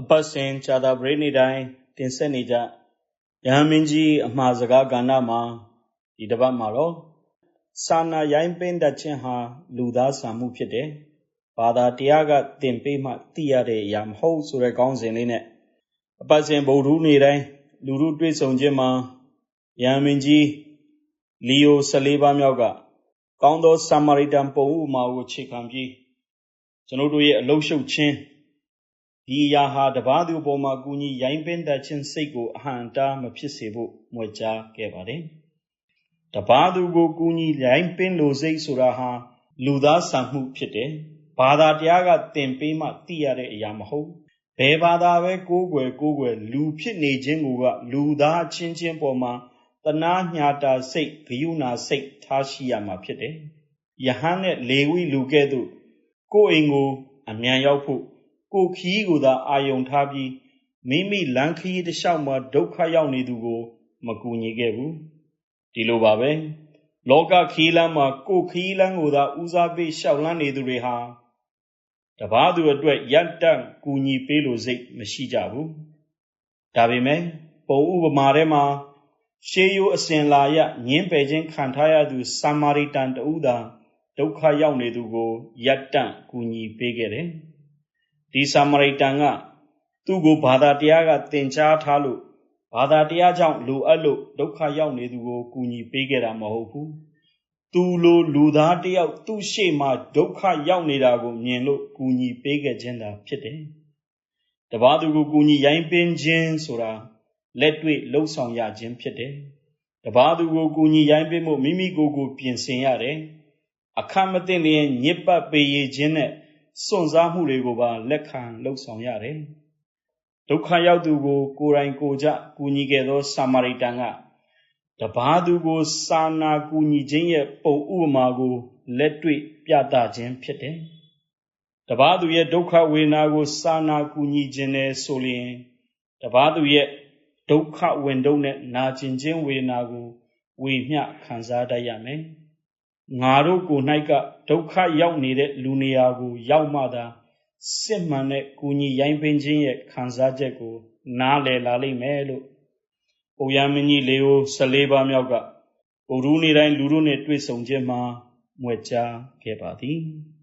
အပတ်စဉ်ကြာသပတေးနေ့တိုင်းတင်ဆက်နေကြရဟန်းမင်းကြီးအမှားစကားကဏ္ဍမှာဒီတစ်ပတ်မှာတော့စာနာရိုင်းပင်းတတ်ခြင်းဟာလူသားဆန်မှုဖြစ်တယ်။ဘာသာတရားကသင်ပေးမှသိရတဲ့အရာမဟုတ်ဆိုတဲ့ခေါင်းစဉ်လေးနဲ့အပတ်စဉ်ဗုဒ္ဓဟူးနေ့တိုင်းလူလူတွေ့ဆုံခြင်းမှာရဟန်းမင်းကြီးလီယို14ပါးမြောက်ကကောင်းသောဆာမာရိတန်ပုံဥမာကိုခြေခံပြီးကျွန်တော်တို့ရဲ့အလုရှုပ်ခြင်း ဒီအရာဟာတပါးသူအပေါ်မှာကူညီရိုင်းပင်းတတ်ခြင်းစိတ်ကိုအဟံတားမဖြစ်စေဖို့မွေကြားခဲ့ပါတယ်။တပါးသူကိုကူညီရိုင်းပင်းလို့စိတ်ဆိုတာဟာလူသားဆန်မှုဖြစ်တယ်။ဘာသာတရားကသင်ပေးမှသိရတဲ့အရာမဟုတ်။ဘယ်ဘာသာပဲကိုးကွယ်ကိုးကွယ်လူဖြစ်နေခြင်းကိုကလူသားချင်းချင်းပေါ်မှာတနာညာတာစိတ်ဂယုဏစိတ်ထားရှိရမှာဖြစ်တယ်။ယဟန်နဲ့လေဝိလူကဲ့သို့ကိုယ်အိမ်ကိုအမြန်ရောက်ဖို့ ကိုခီးကိုသာအာယုံထားပြီးမိမိလမ်းခရီးတစ်လျှောက်မှာဒုက္ခရောက်နေသူကိုမကူညီခဲ့ဘူးဒီလိုပါပဲလောကခီးလမ်းမှာကိုခီးလမ်းကိုသာဦးစားပေးလျှောက်လန်းနေသူတွေဟာတပားသူအတွက်ရန်တန့်ကူညီပေးလို့စိတ်မရှိကြဘူးဒါပေမဲ့ပုံဥပမာထဲမှာရှေးရိုးအစဉ်လာရညင်းပယ်ခြင်းခံထားရသူစာမာရိတန်တူသာဒုက္ခရောက်နေသူကိုရတ်တန့်ကူညီပေးခဲ့တယ် ဒီစာမရိတန်ကသူ့ကိုဘာသာတရားကသင်ကြားထားလို့ဘာသာတရားကြောင့်လိုအပ်လို့ဒုက္ခရောက်နေသူကိုကူညီပေးခဲ့တာမဟုတ်ဘူးသူလိုလူသားတယောက်သူ့ရှေ့မှာဒုက္ခရောက်နေတာကိုမြင်လို့ကူညီပေးခဲ့ခြင်းသာဖြစ်တယ်တပားသူကိုကူညီရိုင်းပင်းခြင်းဆိုတာလက်တွေ့လှုပ်ဆောင်ရခြင်းဖြစ်တယ်တပားသူကိုကူညီရိုင်းပင်းမှုမိမိကိုယ်ကိုပြင်ဆင်ရတယ်အခမသိလျင်ညစ်ပတ်ပေရခြင်းနဲ့ စွန့်စားမှုတွေကိုပါလက်ခံလှုပ်ဆောင်ရတယ်ဒုက္ခရောက်သူကို ကိုယ်တိုင်ကိုယ်ကြကူညီခဲ့သောစာမာရိတန်ကတပားသူကိုစာနာကူညီခြင်းရဲ့ပုံဥပမာကို လက်တွေ့ပြသခြင်းဖြစ်တယ်တပားသူရဲ့ဒုက္ခဝေဒနာကို စာနာကူညီခြင်းနဲ့ဆိုလျင်တပားသူရဲ့ဒုက္ခဝင်တုံးနဲ့နာကျင်ခြင်းဝေဒနာကိုဝေမျှခံစားတတ်ရမယ် ငါတို့ကို၌ကဒုက္ခရောက်နေတဲ့လူနေရာကို ရောက်မှသာစစ်မှန်တဲ့ကုညီရိုင်းပင်းခြင်းရဲ့ခံစားချက်ကို နားလည်လာလိမ့်မယ်လို့ပုယမင်းကြီးလေကို14ပါးမြောက်ကဘုရုနေ့တိုင်းလူတို့နဲ့တွေ့ဆုံခြင်းမှာမွေကြားခဲ့ပါသည်။